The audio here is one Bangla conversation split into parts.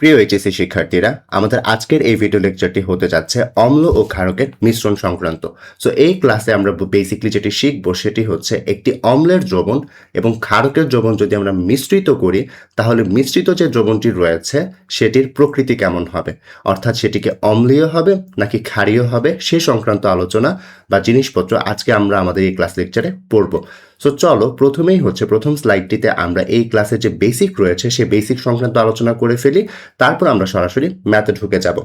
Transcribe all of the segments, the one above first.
প্রিয় এইচএসসি শিক্ষার্থীরা, আমাদের আজকের এই ভিডিও লেকচারটি হতে যাচ্ছে অম্ল ও ক্ষারকের মিশ্রণ সংক্রান্ত। সো এই ক্লাসে আমরা বেসিকলি যেটি শিখব সেটি হচ্ছে একটি অম্লের দ্রবণ এবং ক্ষারকের দ্রবণ যদি আমরা মিশ্রিত করি, তাহলে মিশ্রিত যে দ্রবণটি রয়েছে, সেটির প্রকৃতি কেমন হবে? অর্থাৎ সেটিকে অম্লীয় হবে নাকি ক্ষারীয় হবে, সে সংক্রান্ত আলোচনা বা জিনিসপত্র আজকে আমরা আমাদের এই ক্লাস লেকচারে পড়ব। সো চলো, প্রথমেই হচ্ছে প্রথম স্লাইডটিতে আমরা এই ক্লাসে যে বেসিক রয়েছে সে বেসিক সংক্রান্ত আলোচনা করে ফেলি। তারপর আমরা সরাসরি ম্যাথে ঢুকে যাব।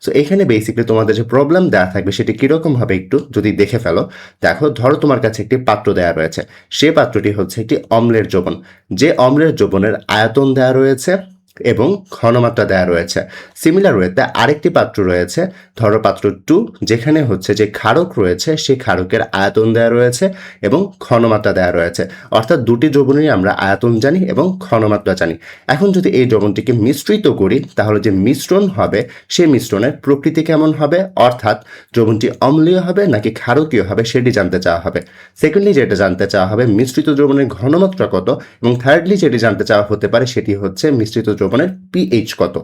সো এখানে বেসিকলি তোমাদের যে প্রবলেম দেওয়া থাকবে, সেটি কীরকম হবে একটু যদি দেখে ফেলো। দেখো, ধরো তোমার কাছে একটি পাত্র দেওয়া রয়েছে। সে পাত্রটি হচ্ছে একটি অম্লের যোবন। যে অম্লের যোবনের আয়তন দেওয়া রয়েছে এবং ঘনমাত্রা দেওয়া রয়েছে। সিমিলার ওয়েতে আরেকটি পাত্র রয়েছে, ধরো পাত্র টু যেখানে হচ্ছে যে ক্ষারক রয়েছে সেই ক্ষারকের আয়তন দেওয়া রয়েছে এবং ঘনমাত্রা দেওয়া রয়েছে। অর্থাৎ দুটি দ্রবণেরই আমরা আয়তন জানি এবং ঘনমাত্রা জানি। এখন যদি এই দ্রবণটিকে মিশ্রিত করি, তাহলে যে মিশ্রণ হবে সেই মিশ্রণের প্রকৃতি কেমন হবে? অর্থাৎ দ্রবণটি অম্লীয় হবে নাকি ক্ষারকীয় হবে, সেটি জানতে চাওয়া হবে। সেকেন্ডলি যেটা জানতে চাওয়া হবে, মিশ্রিত দ্রবণের ঘনমাত্রা কত? এবং থার্ডলি যেটি জানতে চাওয়া হতে পারে, সেটি হচ্ছে মিশ্রিত দ্রবণের পিএইচ কত?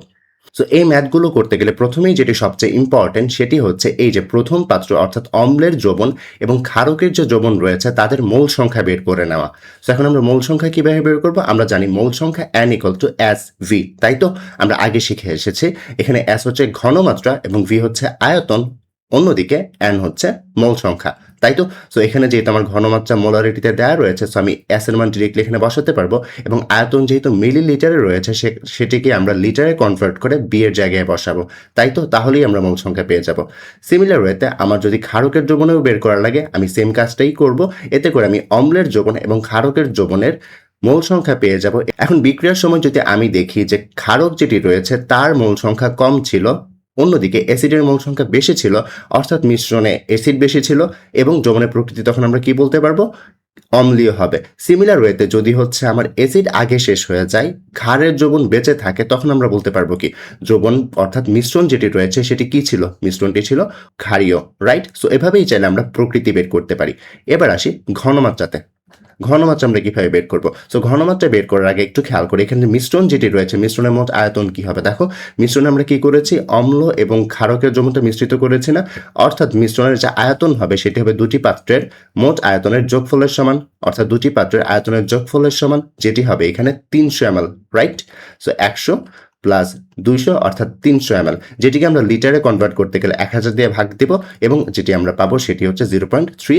সো এই ম্যাথগুলো করতে গেলে প্রথমেই যেটি সবচেয়ে ইম্পর্টেন্ট সেটি হচ্ছে এই যে প্রথম পাত্র অর্থাৎ অম্লের দ্রবণ এবং ক্ষারকের যে দ্রবণ রয়েছে তাদের মূল সংখ্যা বের করে নেওয়া। সো এখন আমরা মূল সংখ্যা কীভাবে বের করব? আমরা জানি মূল সংখ্যা N equal to S V তাই তো? আমরা আগে শিখে এসেছি। এখানে এস হচ্ছে ঘনমাত্রা এবং ভি হচ্ছে আয়তন, অন্যদিকে অ্যান হচ্ছে মূল সংখ্যা। তাই তো সো এখানে যেহেতু আমার ঘনমাত্রা মোলারিটিতে দেওয়া রয়েছে সো আমি অ্যাসের মান ডিরেক্টলি এখানে বসাতে পারব এবং আয়তন যেহেতু মিলি লিটারে রয়েছে, সে, সেটিকে আমরা লিটারে কনভার্ট করে বি এর জায়গায় বসাবো। তাই তো তাহলেই আমরা মূল সংখ্যা পেয়ে যাব। সিমিলার ওয়েতে আমার যদি ক্ষারকের দ্রবণেও বের করা লাগে, আমি সেম কাজটাই করব। এতে করে আমি অম্লের যৌবন এবং ক্ষারকের দ্রবণের মূল সংখ্যা পেয়ে যাব। এখন বিক্রিয়ার সময় যদি আমি দেখি যে ক্ষারক যেটি রয়েছে, তার মূল সংখ্যা কম ছিল অন্যদিকে অ্যাসিডের মূল সংখ্যা বেশি ছিল, অর্থাৎ মিশ্রণে অ্যাসিড বেশি ছিল এবং যৌবনের প্রকৃতি তখন আমরা কি বলতে পারব? অম্লীয় হবে। সিমিলার ওয়েতে যদি হচ্ছে আমার অ্যাসিড আগে শেষ হয়ে যায়, ক্ষারের যৌবন বেঁচে থাকে, তখন আমরা বলতে পারব কি? যৌবন অর্থাৎ মিশ্রণ যেটি রয়েছে, সেটি কি ছিল? মিশ্রণটি ছিল ক্ষারীয় রাইট সো এভাবেই চাইলে আমরা প্রকৃতি বের করতে পারি। এবার আসি ঘনমাত্রাতে। ঘনমাত্রা আমরা কীভাবে বের করব? সো ঘনমাত্রা বের করার আগে একটু খেয়াল করি এখানে মিশ্রণ যেটি রয়েছে, মিশ্রণের মোট আয়তন কি হবে? দেখো, মিশ্রণে আমরা কি করেছি? অম্ল এবং ক্ষারকের জমিতে মিশ্রিত করেছি না? অর্থাৎ মিশ্রণের যে আয়তন হবে, সেটি হবে দুটি পাত্রের মোট আয়তনের যোগফলের সমান। অর্থাৎ দুটি পাত্রের আয়তনের যোগফলের সমান, যেটি হবে এখানে তিনশো এম রাইট সো একশো প্লাস দুইশো অর্থাৎ তিনশো এম যেটিকে আমরা লিটারে কনভার্ট করতে গেলে এক হাজার দিয়ে ভাগ দেব এবং যেটি আমরা পাবো সেটি হচ্ছে zero point three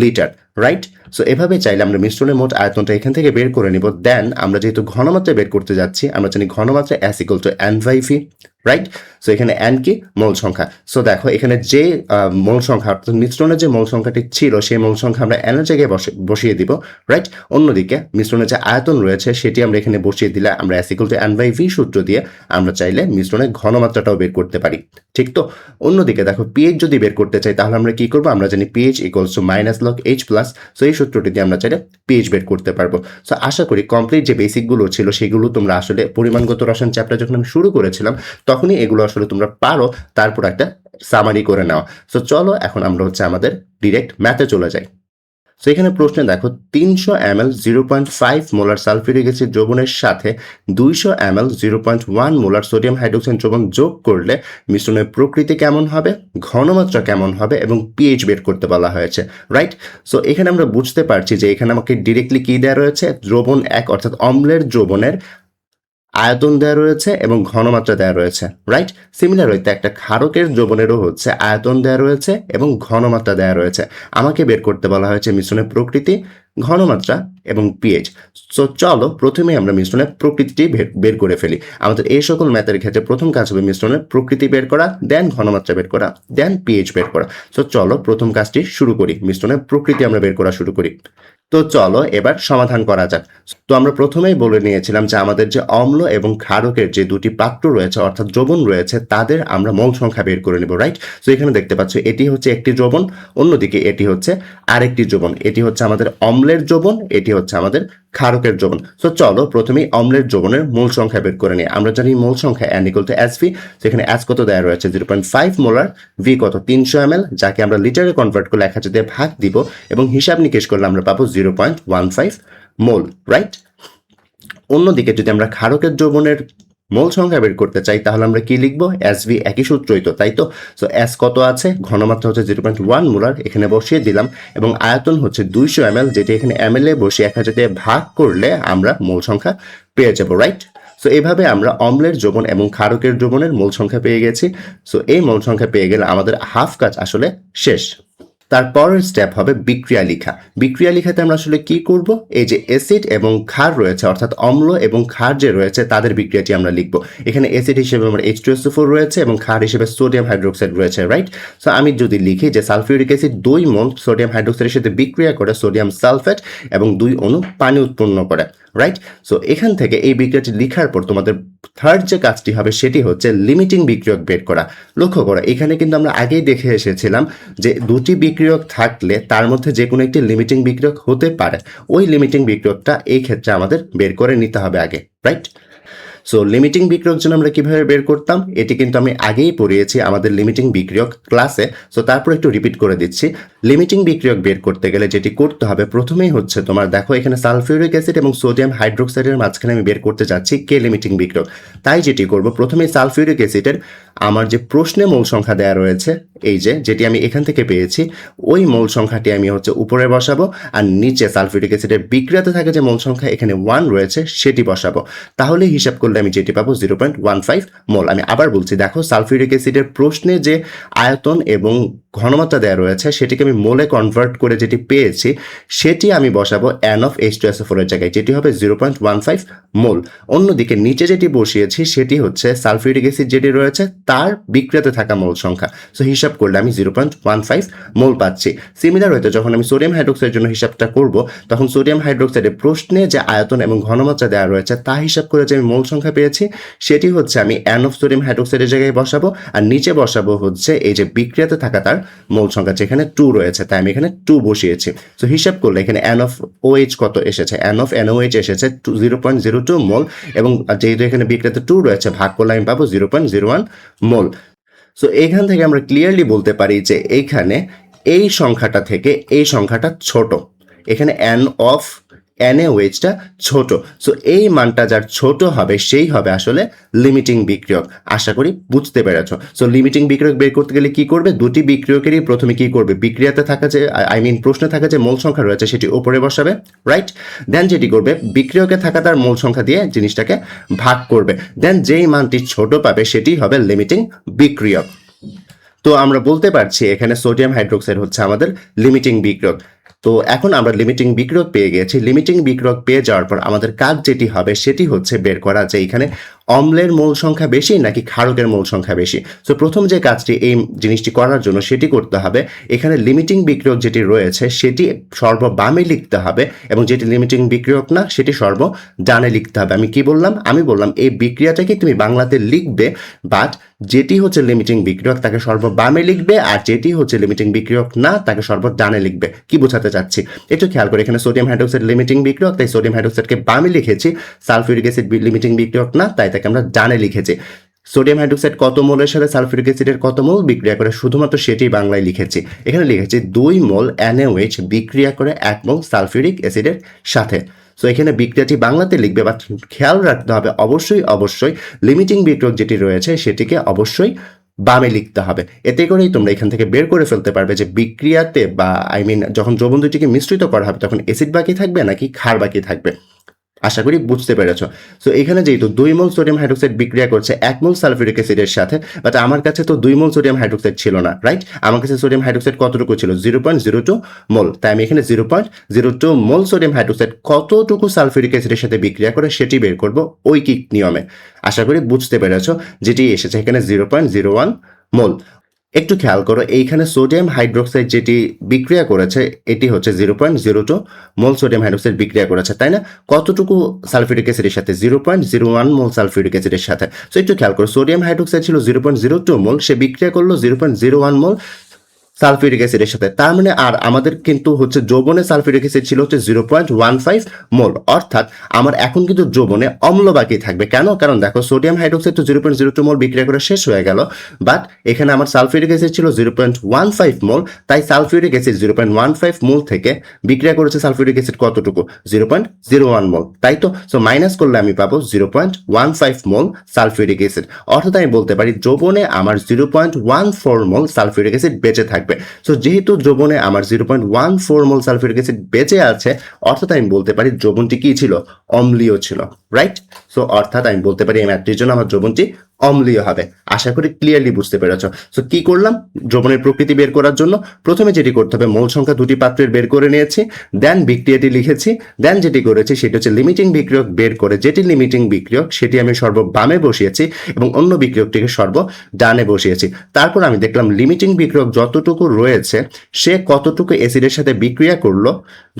litre right so এভাবে চাইলে আমরা মিশ্রণের মোট আয়তনটা এখান থেকে বের করে নিব। দেন আমরা যেহেতু ঘনমাত্রা বের করতে যাচ্ছি, আমরা জানি ঘনমাত্রা S equal to N right so এখানে এন কি? মূল সংখ্যা। সো দেখো, এখানে যে মূল সংখ্যা, অর্থাৎ মিশ্রণের যে মূল সংখ্যাটি ছিল, সেই মূল সংখ্যা আমরা এনের জায়গায় বসে, বসিয়ে দিব রাইট অন্যদিকে মিশ্রণের যে আয়তন রয়েছে, সেটি আমরা এখানে বসিয়ে দিলে আমরা S equal to N by V সূত্র দিয়ে আমরা চাইলে মিশ্রণের ঘনমাত্রাটাও বের করতে পারি, ঠিক তো? অন্যদিকে দেখো পিএইচ যদি বের করতে চাই, তাহলে আমরা কি করব? আমরা জানি pH equals to minus log H plus so এই সূত্রটি দিয়ে আমরা চাইলে পিএইচ বের করতে পারব। সো আশা করি কমপ্লিট যে বেসিকগুলো ছিল, সেগুলো তোমরা আসলে পরিমাণগত রসায়ন চ্যাপ্টার যখন আমি শুরু করেছিলাম তখনই এগুলো আসলে তোমরা পারো, তারপর একটা সামারি করে নেওয়া সো চলো এখন আমরা হচ্ছে আমাদের ডিরেক্ট ম্যাথে চলে যাই। সো এখানে প্রশ্নে দেখো, তিনশো M L zero point five molar sulphuric acid দ্রবণের সাথে, দুইশো M L zero point one molar sodium hydroxide দ্রবণ যোগ করলে মিশ্রণের প্রকৃতি কেমন হবে, ঘনমাত্রা কেমন হবে এবং পিএইচ বের করতে বলা হয়েছে রাইট সো এখানে আমরা বুঝতে পারছি যে এখানে আমাকে ডিরেক্টলি কী দেওয়া রয়েছে, দ্রবণ এক অর্থাৎ অম্লের দ্রবণের আয়তন দেয়া রয়েছে এবং ঘনমাত্রা দেয়া রয়েছে রাইট সিমিলার হইতে একটা ক্ষারকের যৌবনেরও হচ্ছে আয়তন দেয়া রয়েছে এবং ঘনমাত্রা দেয়া রয়েছে। আমাকে বের করতে বলা হয়েছে মিশ্রণের প্রকৃতি ঘনমাত্রা এবং পিএইচ সো চলো প্রথমে আমরা মিশ্রণের প্রকৃতিটি বের করে ফেলি। আমাদের এই সকল ম্যাথের ক্ষেত্রে প্রথম কাজ হবে মিশ্রণের প্রকৃতি বের করা দেন ঘনমাত্রা বের করা দেন পিএইচ বের করা। সো চলো প্রথম কাজটি শুরু করি, মিশ্রণের প্রকৃতি আমরা বের করা শুরু করি। তো চলো এবার সমাধান করা যাক। তো আমরা প্রথমেই বলে নিয়েছিলাম যে আমাদের যে অম্ল এবং ক্ষারকের যে দুটি পাত্র রয়েছে, অর্থাৎ দ্রবণ রয়েছে, তাদের আমরা মৌল সংখ্যা বের করে নেব রাইট তো এখানে দেখতে পাচ্ছ এটি হচ্ছে একটি দ্রবণ, অন্যদিকে এটি হচ্ছে আরেকটি দ্রবণ। এটি হচ্ছে আমাদের অম্লের যৌবন, এটি হচ্ছে আমাদের ক্ষারকের যৌবন। তো চলো প্রথমেই অম্লের যৌবনের মূল সংখ্যা বের করে নিই। আমরা জানি মূল সংখ্যা N equal to S V সেখানে এস কত দেওয়া রয়েছে? Zero point five molar V কত তিনশো এম যাকে আমরা লিটারে কনভার্ট করলে এক হাজার দিয়ে ভাগ দিব এবং হিসাব নিকেশ করলে আমরা পাবো zero point one five mole right অন্যদিকে যদি আমরা ক্ষারকের দ্রবণের মোল সংখ্যা বের করতে চাই, তাহলে আমরা কি লিখব? এস ভি একই সূত্রই তো, তাই তো? সো এস কত আছে? ঘনমাত্রা হচ্ছে জিরো পয়েন্ট ওয়ান মোলার এখানে বসিয়ে দিলাম। এবং আয়তন হচ্ছে দুইশো এম এল যেটি এখানে এম এল এ বসিয়ে এক হাজার ভাগ করলে আমরা মোল সংখ্যা পেয়ে যাব রাইট সো এইভাবে আমরা অম্লের দ্রবণ এবং ক্ষারকের দ্রবণের মোল সংখ্যা পেয়ে গেছি। সো এই মোল সংখ্যা পেয়ে গেলে আমাদের হাফ কাজ আসলে শেষ। তারপরের স্টেপ হবে বিক্রিয়া লিখা। বিক্রিয়া লিখাতে আমরা আসলে কি করব? এই যে অ্যাসিড এবং ক্ষার রয়েছে, অর্থাৎ অম্ল এবং ক্ষার যে রয়েছে, তাদের বিক্রিয়াটি আমরা লিখব। এখানে অ্যাসিড হিসেবে আমার এইচ টু রয়েছে এবং ক্ষার হিসেবে সোডিয়াম হাইড্রোক্সাইড রয়েছে রাইট সো আমি যদি লিখি যে সালফিউরিক অ্যাসিড দুই মন সোডিয়াম হাইড্রোক্সাইডের সাথে বিক্রিয়া করে সোডিয়াম সালফেট এবং দুই অণু পানি উৎপন্ন করে রাইট সো এখান থেকে এই বিক্রিয়াটি লিখার পর তোমাদের থার্ড যে কাজটি হবে সেটি হচ্ছে লিমিটিং বিক্রিয়ক বের করা। লক্ষ্য করা, এখানে কিন্তু আমরা আগেই দেখে এসেছিলাম যে দুটি বিক্রিয়ক থাকলে তার মধ্যে যে কোনো একটি লিমিটিং বিক্রিয়ক হতে পারে। ওই লিমিটিং বিক্রিয়কটা এই ক্ষেত্রে আমাদের বের করে নিতে হবে আগে রাইট সো লিমিটিং বিক্রিয়ক জন্য আমরা কীভাবে বের করতাম? এটি কিন্তু আমি আগেই পড়িয়েছি আমাদের লিমিটিং বিক্রিয়ক ক্লাসে সো তারপর একটু রিপিট করে দিচ্ছি। লিমিটিং বিক্রিয়ক বের করতে গেলে যেটি করতে হবে, প্রথমেই হচ্ছে তোমার, দেখো এখানে সালফিউরিক অ্যাসিড এবং সোডিয়াম হাইড্রোক্সাইডের মাঝখানে আমি বের করতে যাচ্ছি কে লিমিটিং বিক্রিয়ক। তাই যেটি করব, প্রথমেই সালফিউরিক অ্যাসিডের আমার যে প্রশ্নে মূল সংখ্যা দেওয়া রয়েছে এই যে, যেটি আমি এখান থেকে পেয়েছি, ওই মূল সংখ্যাটি আমি হচ্ছে উপরে বসাবো আর নিচে সালফিউরিক অ্যাসিডের বিক্রিয়াতে থাকে যে মূল সংখ্যা, এখানে ওয়ান রয়েছে, সেটি বসাবো। তাহলে হিসাব করলে আমি যেটি পাবো zero point one five mole. আমি আবার বলছি, দেখো, সালফিউরিক অ্যাসিডের প্রশ্নে যে আয়তন এবং ঘনমাত্রা দেওয়া রয়েছে, সেটিকে আমি মোলে কনভার্ট করে যেটি পেয়েছি, সেটি আমি বসাবো N of H two S ফোরের জায়গায়, যেটি হবে zero point one five mole. অন্যদিকে নিচে যেটি বসিয়েছি, সেটি হচ্ছে সালফিউরিক অ্যাসিড যেটি রয়েছে, তার বিক্রিয়াতে থাকা মোল সংখ্যা। সো হিসাব করলে আমি zero point one five mole পাচ্ছি। সিমিলার হয়তো যখন আমি সোডিয়াম হাইড্রোক্সাইডের জন্য হিসাবটা করব, তখন সোডিয়াম হাইড্রোক্সাইডের প্রশ্নে যে আয়তন এবং ঘনমাত্রা দেওয়া রয়েছে, তা হিসাব করে যে আমি মোল সংখ্যা পেয়েছি, সেটি হচ্ছে আমি অ্যান অফ সোডিয়াম হাইড্রোক্সাইডের জায়গায় বসাবো, আর নিচে বসাবো হচ্ছে এই যে বিক্রিয়াতে থাকা তার মোল সংখ্যা যেখানে টু রয়েছে, তাই আমি এখানে টু বসিয়েছি। সো হিসাব করলে এখানে অ্যান অফ ওএইচ কত এসেছে? অ্যান অফ এনওএইচ এসেছে two zero point zero two mole এবং যেহেতু এখানে বিক্রিয়াতে টু রয়েছে, ভাগ করলে আমি পাবো zero point zero one mole so এখান থেকে আমরা ক্লিয়ারলি বলতে পারি যে এইখানে এই সংখ্যাটা থেকে এই সংখ্যাটা ছোট। এখানে অ্যান অফ এনএ ওয়েজটা ছোট। সো এই মানটা যার ছোট হবে, সেই হবে আসলে লিমিটিং বিক্রিয়ক। আশা করি বুঝতে পেরেছ। সো লিমিটিং বিক্রিয়ক বের করতে গেলে কি করবে? দুটি বিক্রিয়কেরই প্রথমে কি করবে? বিক্রিয়াতে থাকা যে আই মিন প্রশ্নে থাকা যে মোল সংখ্যা রয়েছে, সেটি উপরে বসাবে রাইট দেন যেটি করবে, বিক্রিয়কে থাকা তার মোল সংখ্যা দিয়ে জিনিসটাকে ভাগ করবে। দেন যেই মানটি ছোট পাবে, সেটি হবে লিমিটিং বিক্রিয়ক। তো আমরা বলতে পারছি এখানে সোডিয়াম হাইড্রোক্সাইড হচ্ছে আমাদের লিমিটিং বিক্রক তো এখন আমরা লিমিটিং বিক্রক পেয়ে গেছি। লিমিটিং বিক্রক পেয়ে যাওয়ার পর আমাদের কাজ যেটি হবে সেটি হচ্ছে বের করা যে এখানে অম্লের মোল সংখ্যা বেশি নাকি ক্ষারকের মোল সংখ্যা বেশি? সো প্রথম যে কাজটি, এই জিনিসটি করার জন্য সেটি করতে হবে। এখানে লিমিটিং বিক্রিয়ক যেটি রয়েছে, সেটি সর্ব বামে লিখতে হবে এবং যেটি লিমিটিং বিক্রিয়ক না, সেটি সর্ব ডানে লিখতে হবে। আমি কি বললাম? আমি বললাম, এই বিক্রিয়াটাকে তুমি বাংলাতে লিখবে বাট যেটি হচ্ছে লিমিটিং বিক্রিয়ক তাকে সর্ব বামে লিখবে আর যেটি হচ্ছে লিমিটিং বিক্রিয়ক না, তাকে সর্ব ডানে লিখবে। কি বোঝাতে চাচ্ছি? একটু খেয়াল করে, এখানে সোডিয়াম হাইড্রোক্সাইড লিমিটিং বিক্রিয়ক, তাই সোডিয়াম হাইড্রোক্সাইডকে বামে লিখেছি। সালফিউরিক অ্যাসিড লিমিটিং বিক্রিয়ক না, তাই তাকে আমরা ডানে লিখেছি। সোডিয়াম হাইড্রোক্সাইড কত মোলের সাথে সালফিউরিক অ্যাসিডের কত মোল বিক্রিয়া করে? শুধুমাত্র সেটি বাংলায় লিখেছি। এখানে লিখেছি দুই মোল অ্যানএওএইচ বিক্রিয়া করে এক মোল সালফিউরিক অ্যাসিডের সাথে। সো এখানে বিক্রিয়াটি বাংলাতে লিখবে বা খেয়াল রাখতে হবে, অবশ্যই অবশ্যই লিমিটিং বিক্রিয়ক যেটি রয়েছে, সেটিকে অবশ্যই বামে লিখতে হবে। এতে করেই তোমরা এখান থেকে বের করে ফেলতে পারবে যে বিক্রিয়াতে বা আই মিন যখন দ্রবণ দুটিকে মিশ্রিত করা হবে, তখন অ্যাসিড বাকি থাকবে নাকি ক্ষার বাকি থাকবে? আশা করি বুঝতে পেরেছ। সো এখানে যেহেতু দুই মোল সোডিয়াম হাইড্রোক্সাইড বিক্রিয়া করছে, এক মোল সালফিউরিক অ্যাসিডের সাথে বাট আমার কাছে তো দুই মোল সোডিয়াম হাইড্রোক্সাইড ছিল না রাইট আমার কাছে সোডিয়াম হাইড্রোক্সাইড কতটুকু ছিল? Zero point zero two mole. তাই আমি এখানে zero point zero two mole sodium hydroxide কতটুকু সালফিউরিক অ্যাসিডের সাথে বিক্রিয়া করে সেটি বের করব ঐকিক নিয়মে। আশা করি বুঝতে পেরেছ, যেটি এসেছে এখানে zero point zero one mole. একটু খেয়াল করো, এইখানে সোডিয়াম হাইড্রোক্সাইড যেটি বিক্রিয়া করেছে, এটি হচ্ছে zero point zero two mole sodium hydroxide বিক্রিয়া করেছে, তাই না? কতটুকু সালফিউরিক অ্যাসিডের সাথে? Zero point zero one mole sulphuric অ্যাসিডের সাথে। সো একটু খেয়াল করো, সোডিয়াম হাইড্রোক্সাইড ছিল zero point zero two mole, সে বিক্রিয়া করল zero point zero one mole sulphuric অ্যাসিডের সাথে। তার মানে আর আমাদের কিন্তু হচ্ছে যৌবনে সালফিউরিক অ্যাসিড ছিল হচ্ছে zero point one five mole. অর্থাৎ আমার এখন কিন্তু যৌবনে অম্ল বাকি থাকবে। কেন? কারণ দেখো, সোডিয়াম হাইড্রোক্সাইড তো zero point zero two mole বিক্রিয়া করে শেষ হয়ে গেল। বাট এখানে আমার সালফিউরিক অ্যাসিড ছিল zero point one five mole. তাই sulphuric acid zero point one five mole থেকে বিক্রিয়া করেছে সালফিউরিক অ্যাসিড কতটুকু? Zero point zero one mole. তাই তো? সো মাইনাস করলে আমি পাবো zero point one five mole sulphuric acid. অর্থাৎ আমি বলতে পারি, যৌবনে আমার zero point one four mole sulphuric acid বেঁচে থাকবে। সো যেহেতু যৌবনে আমার zero point one four mole sulphuric acid বেঁচে আছে, অর্থাৎ আমি বলতে পারি যৌবনটি কি ছিল? অম্লীয় ছিল রাইট সো অর্থাৎ আমি বলতে পারি এই ম্যাথটির জন্য আমার যৌবনটি অম্লীয় হবে। আশা করি ক্লিয়ারলি বুঝতে পেরেছ। সো কি করলাম? যৌবনের প্রকৃতি বের করার জন্য প্রথমে যেটি করতে হবে, মোল সংখ্যা দুটি পাত্রের বের করে নিয়েছি দেন বিক্রিয়াটি লিখেছি দেন যেটি করেছি সেটি হচ্ছে লিমিটিং বিক্রিয়ক বের করে, যেটি লিমিটিং বিক্রিয়ক সেটি আমি সর্ব বামে বসিয়েছি এবং অন্য বিক্রিয়কটিকে সর্ব ডানে বসিয়েছি। তারপর আমি দেখলাম লিমিটিং বিক্রিয়ক যতটুকু রয়েছে, সে কতটুকু অ্যাসিডের সাথে বিক্রিয়া করল,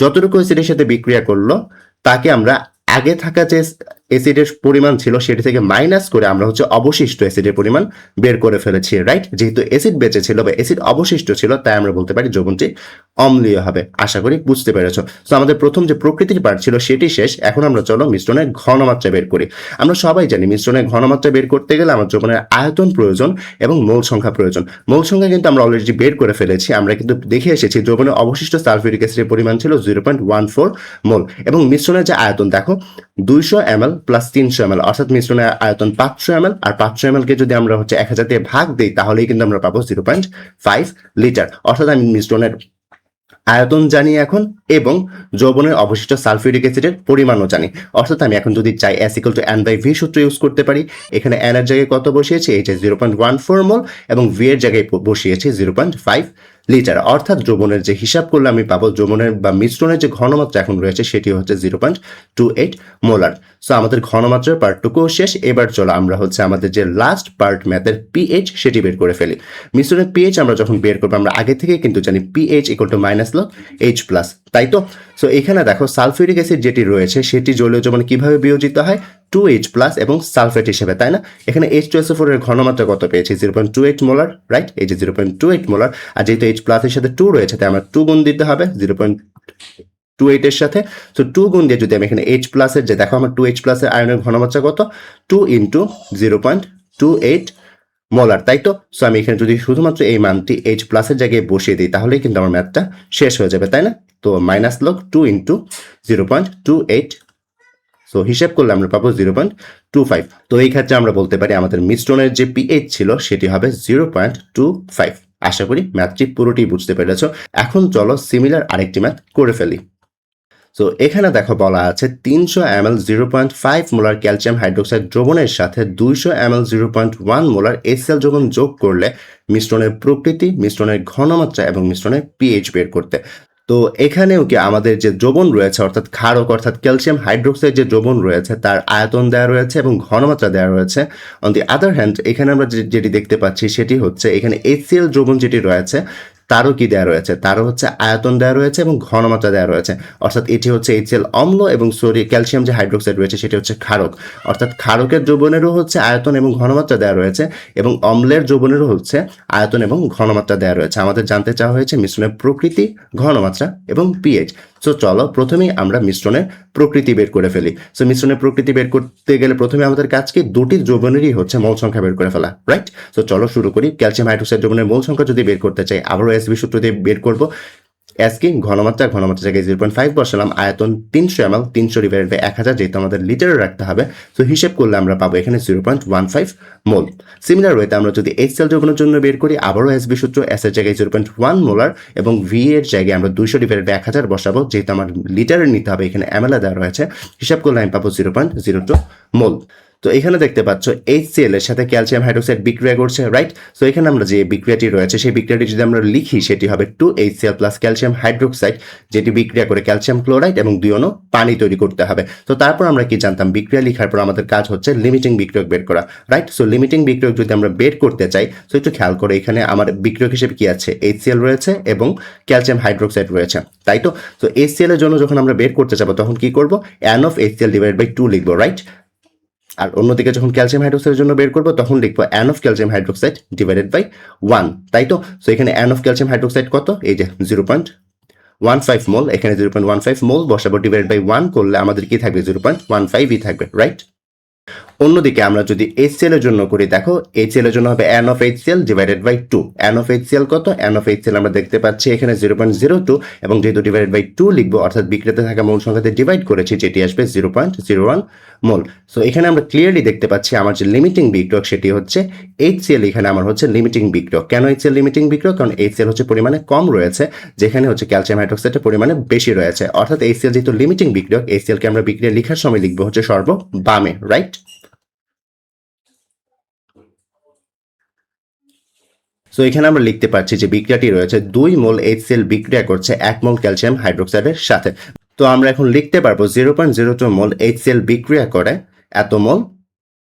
যতটুকু অ্যাসিডের সাথে বিক্রিয়া করল, তাকে আমরা আগে থাকা যে অ্যাসিডের পরিমাণ ছিল সেটি থেকে মাইনাস করে আমরা হচ্ছে অবশিষ্ট অ্যাসিডের পরিমাণ বের করে ফেলেছি রাইট যেহেতু অ্যাসিড বেঁচে ছিল বা অ্যাসিড অবশিষ্ট ছিল, তাই আমরা বলতে পারি যৌবনটি অম্লীয় হবে। আশা করি বুঝতে পেরেছ। তো আমাদের প্রথম যে প্রকৃতির পার্ট ছিল সেটি শেষ। এখন আমরা চলো মিশ্রণের ঘনমাত্রা বের করি। আমরা সবাই জানি মিশ্রণের ঘনমাত্রা বের করতে গেলে আমার যৌবনের আয়তন প্রয়োজন এবং মোল সংখ্যা প্রয়োজন। মোল সংখ্যা কিন্তু আমরা অলরেডি বের করে ফেলেছি। আমরা কিন্তু দেখে এসেছি যৌবনের অবশিষ্ট সালফিউরিক অ্যাসিডের পরিমাণ ছিল zero point one four mole. এবং মিশ্রণের যে আয়তন, দেখো দুইশো এম এল প্লাস তিনশো এম এল অর্থাৎ মিশ্রণের আয়তন পাঁচশো এম এল আর পাঁচশো এম কে যদি আমরা হচ্ছে এক হাজার দিয়ে ভাগ দিই, তাহলেই কিন্তু আমরা পাবো জিরো পয়েন্ট ফাইভ লিটার অর্থাৎ আমি মিশ্রণের আয়তন জানি এখন এবং যৌবনের অবশিষ্ট সালফিউরিক অ্যাসিডের পরিমাণও জানি। অর্থাৎ আমি এখন যদি চাই S equal to N by V সূত্র ইউজ করতে পারি, এখানে এন এর জায়গায় কত বসিয়েছি? H zero point one four mole এবং ভি এর জায়গায় বসিয়েছি জিরো পয়েন্ট ফাইভ লিটার। অর্থাৎ যৌবনের যে হিসাব করলে আমি পাবো, যৌবনের বা মিশ্রণের যে ঘনমাত্রা এখন রয়েছে সেটি হচ্ছে zero point two eight molar. So আমাদের ঘনমাত্রার পার্টটুকুও শেষ। এবার চলো আমরা হচ্ছে আমাদের যে লাস্ট পার্ট ম্যাথের পিএইচ সেটি বের করে ফেলি। মিশ্রণের পিএইচ আমরা যখন বের করব, আমরা আগে থেকে কিন্তু জানি pH equal to minus log H plus তাই তো? সো এখানে দেখো সালফিউরিক অ্যাসিড যেটি রয়েছে সেটি জলীয় দ্রবণ কীভাবে বিয়োজিত হয়? টু এইচ প্লাস এবং সালফেট হিসেবে, তাই না? এখানে এইচ টু এস ফোরের ঘনমাত্রা কত পেয়েছি? Zero point two eight molar right এই যে zero point two eight molar আর যেহেতু এইচ প্লাসের সাথে টু রয়েছে, তাই আমার টু গুণ দিতে হবে জিরো পয়েন্ট টু এইটের সাথে। সো টু গুণ দিয়ে যদি আমি এখানে এইচ প্লাসের যে, দেখো আমার টু এইচ প্লাসের আয়নের ঘনমাত্রা কত? Two into zero point two eight molar তাই তো? সো আমি এখানে যদি শুধুমাত্র এই মানটি এইচ প্লাসের জায়গায় বসিয়ে দিই, তাহলেই কিন্তু আমার ম্যাথটা শেষ হয়ে যাবে, তাই না? তো minus log two into zero point two eight so হিসেব করলে আমরা পাবো জিরো পয়েন্ট টু ফাইভ তো এই ক্ষেত্রে আমরা বলতে পারি আমাদের মিশ্রণের যে পিএইচ ছিল, সেটি হবে জিরো পয়েন্ট টু ফাইভ আশা করি ম্যাথটি পুরোটি বুঝতে পেরেছ। এখন চলো সিমিলার আরেকটি ম্যাথ করে ফেলি। সো এখানে দেখো বলা আছে তিনশো M L zero point five molar calcium hydroxide দ্রবণের সাথে দুইশো M L zero point one molar SL দ্রবণ যোগ করলে মিশ্রণের প্রকৃতি, মিশ্রণের ঘনমাত্রা এবং মিশ্রণের পিএইচ বের করতে। তো এখানেও কি আমাদের যে দ্রবণ রয়েছে, অর্থাৎ ক্ষারক, অর্থাৎ ক্যালসিয়াম হাইড্রোক্সাইড যে দ্রবণ রয়েছে, তার আয়তন দেওয়া রয়েছে এবং ঘনমাত্রা দেওয়া রয়েছে। অন দি আদার হ্যান্ড এখানে আমরা যেটি দেখতে পাচ্ছি সেটি হচ্ছে এখানে এইচসিএল দ্রবণ যেটি রয়েছে তারও কি দেওয়া রয়েছে? তারও হচ্ছে আয়তন দেওয়া রয়েছে এবং ঘনমাত্রা দেওয়া রয়েছে। অর্থাৎ এটি হচ্ছে এইচএল অম্ল এবং সরি ক্যালসিয়াম যে হাইড্রোক্সাইড রয়েছে সেটি হচ্ছে ক্ষারক। অর্থাৎ ক্ষারকের যৌবনেরও হচ্ছে আয়তন এবং ঘনমাত্রা দেওয়া রয়েছে এবং অম্লের যৌবনেরও হচ্ছে আয়তন এবং ঘনমাত্রা দেওয়া রয়েছে। আমাদের জানতে চাওয়া হয়েছে মিশ্রণের প্রকৃতি, ঘনমাত্রা এবং পিএইচ সো চলো প্রথমেই আমরা মিশ্রণের প্রকৃতি বের করে ফেলি। সো মিশ্রণের প্রকৃতি বের করতে গেলে প্রথমে আমাদের কাজকে দুটি যৌবনেরই হচ্ছে মৌল সংখ্যা বের করে ফেলা রাইট সো চলো শুরু করি। ক্যালসিয়াম হাইড্রোক্সাইড দ্রবণের মৌল সংখ্যা যদি বের করতে চাই, আবারও এসবি সূত্র দিয়ে বের করব। কি ঘনমাত্রা ঘনমাত্রা জায়গায় জিরো পয়েন্ট ফাইভ বসালাম, আয়তন তিনশো এল তিনশো ডিভাইড বাই এক হাজার, যেহেতু আমাদের লিটারে রাখতে হবে তো হিসেব করলে আমরা পাবো এখানে zero point one five mole. Similar ওয়েতে আমরা যদি এইচ সেল দ্রবণের জন্য বের করি, আবারও এস বি সূত্র এস এর জায়গায় জিরো পয়েন্ট ওয়ান মোলার এবং ভি এর জায়গায় আমরা দুইশো ডিভাইড বাই এক হাজার বসাবো, যেহেতু আমার লিটারে নিতে হবে, এখানে এল দেওয়া রয়েছে, হিসাব করলে আমি পাবো zero point zero two mole. তো এখানে দেখতে পাচ্ছ এইচসিএল এর সাথে ক্যালসিয়াম হাইড্রোক্সাইড বিক্রিয়া করছে রাইট সো এখানে আমরা যে বিক্রিয়াটি রয়েছে, সেই বিক্রিয়াটি যদি আমরা লিখি, সেটি হবে two H HCl plus calcium hydroxide যেটি বিক্রিয়া করে ক্যালসিয়াম ক্লোরাইড এবং দুই অণু পানি তৈরি করতে হবে। তো তারপর আমরা কি জানতাম? বিক্রিয়া লেখার পর আমাদের কাজ হচ্ছে লিমিটিং বিক্রিয়ক বের করা রাইট সো লিমিটিং বিক্রিয়ক যদি আমরা বের করতে চাই তো একটু খেয়াল করে এখানে আমার বিক্রিয়ক হিসেবে কি আছে? এইচ এইচসিএল রয়েছে এবং ক্যালসিয়াম হাইড্রোক্সাইড রয়েছে, তাই তো? তো এইচসিএল এর জন্য যখন আমরা বের করতে যাব, তখন কি করব? N of H HCl divide by two লিখব রাইট আর অন্যদিকে যখন ক্যালসিয়াম হাইড্রোক্সাইডের জন্য বের করব, তখন লিখব N of calcium hydroxide divided by one তাই তো? সো এখানে অ্যান অফ ক্যালসিয়াম হাইড্রোক্সাইড কত? এই যে zero point one five mole এখানে zero point one five mole বসাবো ডিভাইড বাই ওয়ান করলে আমাদের কি থাকবে? জিরো পয়েন্ট ওয়ান ফাইভই থাকবে রাইট অন্যদিকে আমরা যদি এইচসিএল এর জন্য করি, দেখো এইচসিএল এর জন্য হবে n of HCl divided by two n of HCl কত? এন অফ এইচ এইচসিএল আমরা দেখতে পাচ্ছি এখানে জিরো পয়েন্ট জিরো টু এবং যেহেতু ডিভাইডেড বাই টু লিখব, অর্থাৎ বিক্রেতা থাকা মূল সংখ্যাতে ডিভাইড করেছি, যেটি আসবে zero point zero one mole so এখানে আমরা ক্লিয়ারলি দেখতে পাচ্ছি আমার যে লিমিটিং বিক্রয় সেটি হচ্ছে এইচ এইচসিএল এখানে আমার হচ্ছে লিমিটিং বিক্রয় কেন এইচসিএল লিমিটিং বিক্রয় কারণ এইচ এইচসিএল হচ্ছে পরিমাণে কম রয়েছে, যেখানে হচ্ছে ক্যালসিয়াম হাইড্রোক্সাইডের পরিমাণে বেশি রয়েছে। অর্থাৎ এইচসিএল যেহেতু লিমিটিং বিক্রয় এইচসিএলকে আমরা বিক্রিয়া লেখার সময় লিখব হচ্ছে সর্ব বামে রাইট সো এখানে আমরা লিখতে পারছি যে বিক্রিয়াটি রয়েছে দুই মোল এইচসিএল বিক্রিয়া করছে এক মোল ক্যালসিয়াম হাইড্রোক্সাইডের সাথে। তো আমরা এখন লিখতে পারব zero point zero two mole HCl বিক্রিয়া করে এত মোল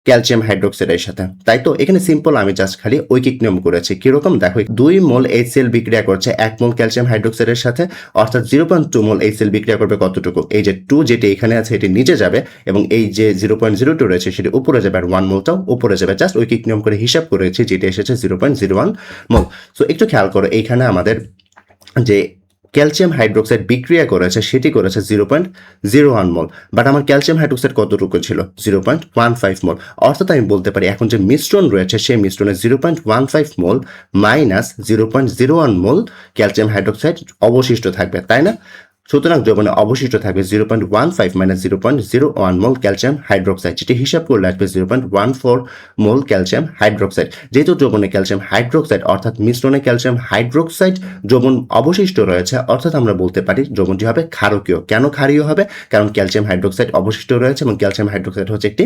ক্যালসিয়াম হাইড্রোক্সাইডের সাথে। তাই তো, এখানে সিম্পল আমি জাস্ট খালি ঐকিক নিয়ম করেছি। কীরকম? দেখো, দুই মোল এইচসিএল বিক্রিয়া করছে এক মোল ক্যালসিয়াম হাইড্রোক্সাইডের সাথে, অর্থাৎ zero point two mole HCl বিক্রিয়া করবে কতটুকু? এই যে টু যেটি এখানে আছে, এটি নিচে যাবে এবং এই যে জিরো পয়েন্ট জিরো টু রয়েছে, সেটি উপরে যাবে আর ওয়ান মোলটাও উপরে যাবে। জাস্ট ঐকিক নিয়ম করে হিসাব করেছি, যেটি এসেছে zero point zero one mole. So একটু খেয়াল করো, এইখানে আমাদের যে ক্যালসিয়াম হাইড্রোক্সাইড বিক্রিয়া করেছে, সেটি করেছে zero point zero one mole. But আমার ক্যালসিয়াম হাইড্রোক্সাইড কতটুকু ছিল? Zero point one five mole. অর্থাৎ আমি বলতে পারি, এখন যে মিশ্রণ রয়েছে, সেই মিশ্রণে zero point one five mole minus zero point zero one mole calcium hydroxide অবশিষ্ট থাকবে, তাই না? সুতরাং যৌবনে অবশিষ্ট থাকবে zero point one five minus zero point zero one mole calcium hydroxide যেটি হিসাব করলে আসবে zero point one four mole calcium hydroxide যেহেতু যৌবনে ক্যালসিয়াম হাইড্রোক্সাইড অর্থাৎ মিশ্রণে ক্যালসিয়াম হাইড্রোক্সাইড যৌবন অবশিষ্ট রয়েছে, অর্থাৎ আমরা বলতে পারি যৌবনটি হবে ক্ষারকীয়। কেন ক্ষারীয় হবে? কারণ ক্যালসিয়াম হাইড্রোক্সাইড অবশিষ্ট রয়েছে এবং ক্যালসিয়াম হাইড্রোক্সাইড হচ্ছে একটি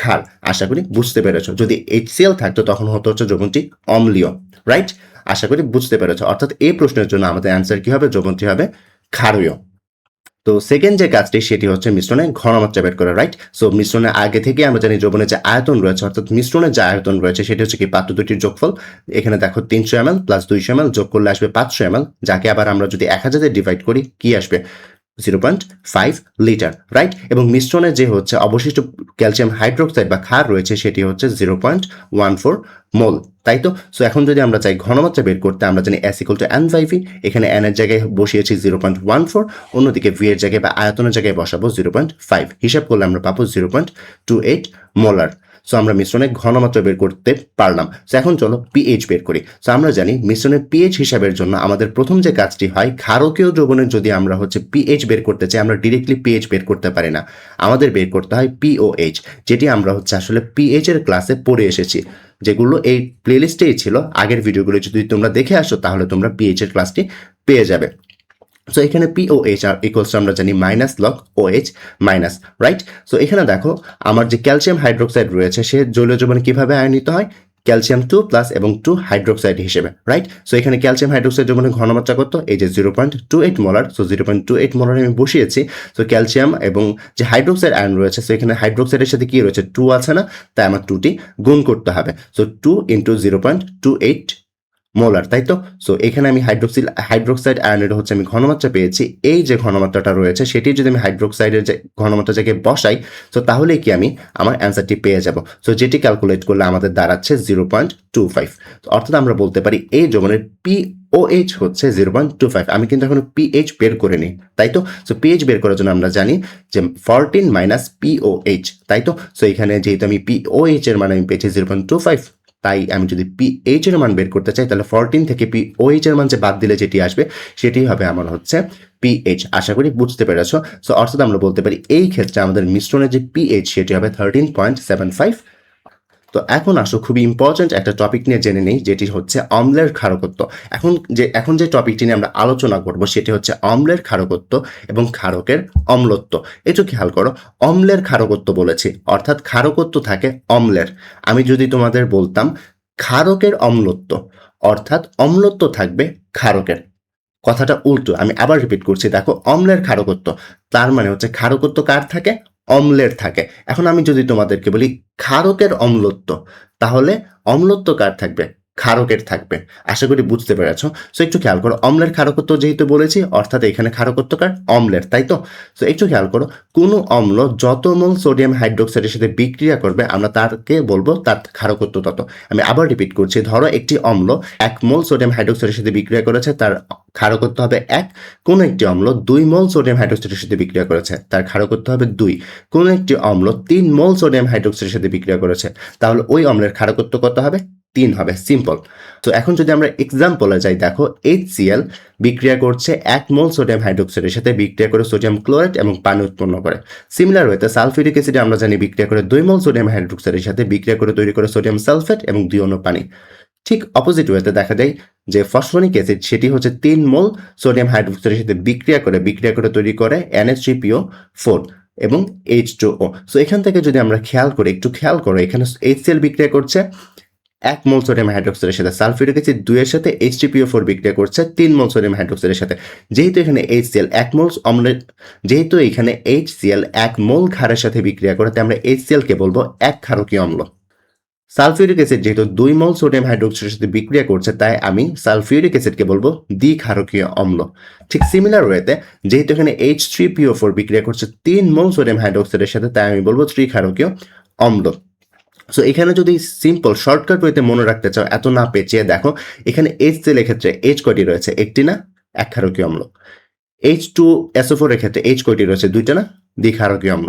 ক্ষার। আশা করি বুঝতে পেরেছ। যদি এইচসিএল থাকতো, তখন হতো হচ্ছে যৌবনটি অম্লীয় রাইট আশা করি বুঝতে পেরেছ। অর্থাৎ এই প্রশ্নের জন্য আমাদের অ্যান্সার কি হবে? যৌবনটি হবে ক্ষারীয় তো সেকেন্ড যে কাজটি, সেটি হচ্ছে মিশ্রণে ঘনমাত্রা বের করা রাইট সো মিশ্রণের আগে থেকে আমরা জানি যৌবনের যে আয়তন রয়েছে, অর্থাৎ মিশ্রণের যে আয়তন রয়েছে, সেটি হচ্ছে কি পাত্র দুটির যোগফল। এখানে দেখো তিনশো এম এল প্লাস দুইশো এম যোগ করলে আসবে পাঁচশো এম যাকে আবার আমরা যদি এক হাজারে ডিভাইড করি, কি আসবে? Zero point five litre right এবং মিশ্রণে যে হচ্ছে অবশিষ্ট ক্যালসিয়াম হাইড্রোক্সাইড বা ক্ষার রয়েছে, সেটি হচ্ছে zero point one four mole তাই তো? সো এখন যদি আমরা চাই ঘনমাত্রা বের করতে, আমরা জানি ইকুয়াল টু এন এখানে এন এর জায়গায় বসিয়েছি জিরো পয়েন্ট ওয়ান ফোর অন্যদিকে ভি এর জায়গায় বা আয়তনের জায়গায় বসাবো জিরো পয়েন্ট ফাইভ হিসাব করলে আমরা পাবো zero point two eight molar so আমরা মিশ্রণে ঘনমাত্রা বের করতে পারলাম। সো এখন চলো পিএইচ বের করি। সো আমরা জানি মিশ্রণের পিএইচ হিসাবের জন্য আমাদের প্রথম যে কাজটি হয়, ক্ষারকীয় দ্রবণের যদি আমরা হচ্ছে পিএইচ বের করতে চাই, আমরা ডিরেক্টলি পিএইচ বের করতে পারি না। আমাদের বের করতে হয় পিওএইচ যেটি আমরা হচ্ছে আসলে পিএইচ এর ক্লাসে পড়ে এসেছি। যেগুলো এই প্লেলিস্টেই ছিল। আগের ভিডিওগুলো যদি তোমরা দেখে আসো, তাহলে তোমরা পিএইচ এর ক্লাসটি পেয়ে যাবে। সো এখানে পিওএইচ আর ইকুয়ালস আমরা জানি minus log OH minus right so এখানে দেখো, আমার যে ক্যালসিয়াম হাইড্রোক্সাইড রয়েছে, সে জলীয় যৌবনে কীভাবে আয়নিত হয়? ক্যালসিয়াম টু প্লাস এবং টু হাইড্রোক্সাইড হিসেবে রাইট সো এখানে ক্যালসিয়াম হাইড্রোক্সাইড যৌবনের ঘনমাত্রা কত? এই যে zero point two eight molar so zero point two eight molar আমি বসিয়েছি। সো ক্যালসিয়াম এবং যে হাইড্রোক্সাইড আয়ন রয়েছে সো এখানে হাইড্রোক্সাইডের সাথে কি রয়েছে? টু আছে না, তাই আমার টুটি গুণ করতে হবে। So two into zero point two eight molar, তাই তো? সো এখানে আমি হাইড্রোক্সিল হাইড্রোক্সাইড আয়নের হচ্ছে আমি ঘনমাত্রা পেয়েছি। এই যে ঘনমাত্রাটা রয়েছে, সেটি যদি আমি হাইড্রোক্সাইডের যে ঘনমাত্রা জায়গায় বসাই সো তাহলে কি আমি আমার অ্যান্সারটি পেয়ে যাব। সো যেটি ক্যালকুলেট করলে আমাদের দাঁড়াচ্ছে জিরো পয়েন্ট টু ফাইভ অর্থাৎ আমরা বলতে পারি এই যৌবনের পি ও এইচ হচ্ছে জিরো পয়েন্ট টু ফাইভ আমি কিন্তু এখন পিএইচ বের করে নিই তাই তো? সো পিএইচ বের করার জন্য আমরা জানি যে ফরটিন মাইনাস পিওএইচ তাই তো? সো এখানে যেহেতু আমি পিওএইচ এর মানে আমি পেয়েছি জিরো পয়েন্ট টু ফাইভ তাই আমি যদি পি এইচ এর মান বের করতে চাই, তাহলে ফরটিন থেকে পি ও এইচ এর মান যে বাদ দিলে যেটি আসবে, সেটি হবে আমার হচ্ছে পি এইচ আশা করি বুঝতে পেরেছ। সো অর্থাৎ আমরা বলতে পারি এই ক্ষেত্রে আমাদের মিশ্রণের যে পি এইচ সেটি হবে থার্টিন পয়েন্ট সেভেন ফাইভ তো এখন আসো, খুবই ইম্পর্ট্যান্ট একটা টপিক নিয়ে জেনে নেই, যেটি হচ্ছে অম্লের ক্ষারকত্ব। এখন যে এখন যে টপিকটি নিয়ে আমরা আলোচনা করব, সেটি হচ্ছে অম্লের ক্ষারকত্ব এবং ক্ষারকের অম্লত্ব। একটু খেয়াল করো, অম্লের ক্ষারকত্ব বলেছি, অর্থাৎ ক্ষারকত্ব থাকে অম্লের। আমি যদি তোমাদের বলতাম, ক্ষারকের অম্লত্ব, অর্থাৎ অম্লত্ব থাকবে ক্ষারকের। কথাটা উল্টো, আমি আবার রিপিট করছি, দেখো, অম্লের ক্ষারকত্ব, তার মানে হচ্ছে ক্ষারকত্ব কার থাকে? অম্লের থাকে। এখন আমি যদি তোমাদেরকে বলি ক্ষারকের অম্লত্ব তাহলে অম্লত্ব কার থাকবে? ক্ষারকের থাকবে। আশা করি বুঝতে পেরেছ। সো একটু খেয়াল করো, অম্লের ক্ষারকত্ব যেহেতু বলেছি, অর্থাৎ এখানে ক্ষারকত্বকার অম্লের, তাই তো? সো একটু খেয়াল করো, কোনো অম্ল যত মোল সোডিয়াম হাইড্রোক্সাইডের সাথে বিক্রিয়া করবে, আমরা তারকে বলব তার ক্ষারকত্ব তত। আমি আবার রিপিট করছি, ধরো একটি অম্ল এক মোল সোডিয়াম হাইড্রোক্সাইডের সাথে বিক্রিয়া করেছে, তার ক্ষারকত্ব হবে এক। কোনো একটি অম্ল দুই মোল সোডিয়াম হাইড্রোক্সাইডের সাথে বিক্রিয়া করেছে, তার ক্ষারকত্ব হবে দুই। কোনো একটি অম্ল তিন মোল সোডিয়াম হাইড্রোক্সাইডের সাথে বিক্রিয়া করেছে, তাহলে ওই অম্লের ক্ষারকত্ব কত হবে? তিন হবে সিম্পল তো এখন যদি আমরা এক্সাম্পলে যাই, দেখো এইচ এইচসিএল বিক্রিয়া করছে এক মোল সোডিয়াম হাইড্রোক্সাইডের সাথে বিক্রিয়া করে সোডিয়াম ক্লোরাইড এবং পানি উৎপন্ন করে। সিমিলার ওয়েতে সালফিউরিক অ্যাসিডে আমরা জানি বিক্রিয়া করে দুই মোল সোডিয়াম হাইড্রোক্সাইডের সাথে বিক্রিয়া করে তৈরি করে সোডিয়াম সালফেট এবং দুই অণু পানি। ঠিক অপোজিট ওয়েতে দেখা যায় যে ফসফনিক অ্যাসিড সেটি হচ্ছে তিন মোল সোডিয়াম হাইড্রোক্সাইডের সাথে বিক্রিয়া করে বিক্রিয়া করে তৈরি করে এনএসজিপিও ফোর এবং এইচ টু ও সো এখান থেকে যদি আমরা খেয়াল করি, একটু খেয়াল করো, এখানে এইচসিএল বিক্রিয়া করছে এক মোল সোডিয়াম হাইড্রোক্সাইডের সাথে সালফিউরিক অ্যাসিড, দুইয়ের সাথে এইচটিপিও ফোর বিক্রিয়া করছে তিন মোল সোডিয়াম হাইড্রোক্সাইডের সাথে। যেহেতু এখানে এইচসিএল এক মোল অম্লের যেহেতু এখানে এইচসিএল এক মোল ক্ষারের সাথে বিক্রিয়া করে, তাই আমরা এইচসিএল কে বলব এক ক্ষারকীয় অম্ল। সালফিউরিক অ্যাসিড যেহেতু দুই মোল সোডিয়াম হাইড্রোক্সাইডের সাথে বিক্রিয়া করছে, তাই আমি সালফিউরিক অ্যাসিডকে বলব দ্বিক্ষারকীয় অম্ল। ঠিক সিমিলার ওয়েতে যেহেতু এখানে এইচ থ্রি পিও ফোর বিক্রিয়া করছে তিন মোল সোডিয়াম হাইড্রোক্সাইডের সাথে, তাই আমি বলব ত্রিক্ষারকীয় অম্ল। সো এখানে যদি সিম্পল শর্টকাট ওয়েতে মনে রাখতে চাও, এত না পেঁচিয়ে দেখো, এখানে এইচ সেলের ক্ষেত্রে এইচ কয়টি রয়েছে? একটি না এক ক্ষারকীয় অম্ল এইচ টু এসোফোর এর ক্ষেত্রে এইচ কয়টি রয়েছে? দুইটা না দ্বিক্ষারকীয় অম্ল।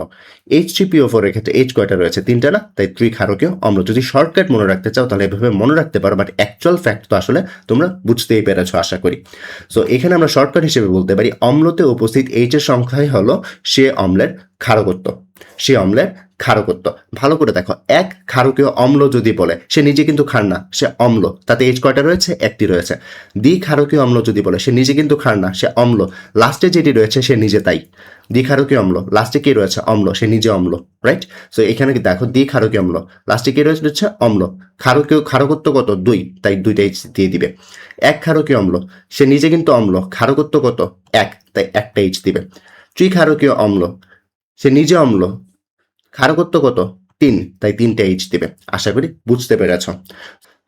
এইচ থ্রি পিও ফোর এর ক্ষেত্রে এইচ কয়টা রয়েছে? তিনটা না, তাই ত্রিক্ষারকীয় অম্ল। যদি শর্টকাট মনে রাখতে চাও, তাহলে এভাবে মনে রাখতে পারো বাট অ্যাকচুয়াল ফ্যাক্ট তো আসলে তোমরা বুঝতেই পেরেছ, আশা করি। সো এখানে আমরা শর্টকাট হিসেবে বলতে পারি, অম্লতে উপস্থিত এইচ এর সংখ্যাই হলো সে অম্লের ক্ষারকত্ব। সে অম্লের ক্ষারকত্ব। ভালো করে দেখো, এক ক্ষারকীয় অম্ল যদি বলে, সে নিজে কিন্তু ক্ষার না, সে অম্ল, তাতে এইচ কয়টা রয়েছে? একটি রয়েছে। দ্বি ক্ষারকীয় অম্ল যদি বলে, সে নিজে কিন্তু ক্ষার না, সে অম্ল, লাস্টে যেটি রয়েছে, সে নিজে তাই। দ্বিক্ষারকীয় অম্ল, লাস্টে কি রয়েছে? অম্ল, সে নিজে অম্ল রাইট সো এখানে কি দেখো দ্বিক্ষারকীয় অম্ল, লাস্টে কি রয়েছে? অম্ল। ক্ষারকীয়, ক্ষারকত্ব কত? দুই, তাই দুইটা এইচ দিয়ে দিবে। এক ক্ষারকীয় অম্ল, সে নিজে কিন্তু অম্ল, ক্ষারকত্ব কত? এক, তাই একটা এইচ দিবে। ত্রিক্ষারকীয় অম্ল সে নিজে অম্ল। ক্ষারকত্ব কত? তিন। তাই তিনটা এইচ দেবে। আশা করি বুঝতে পেরেছ।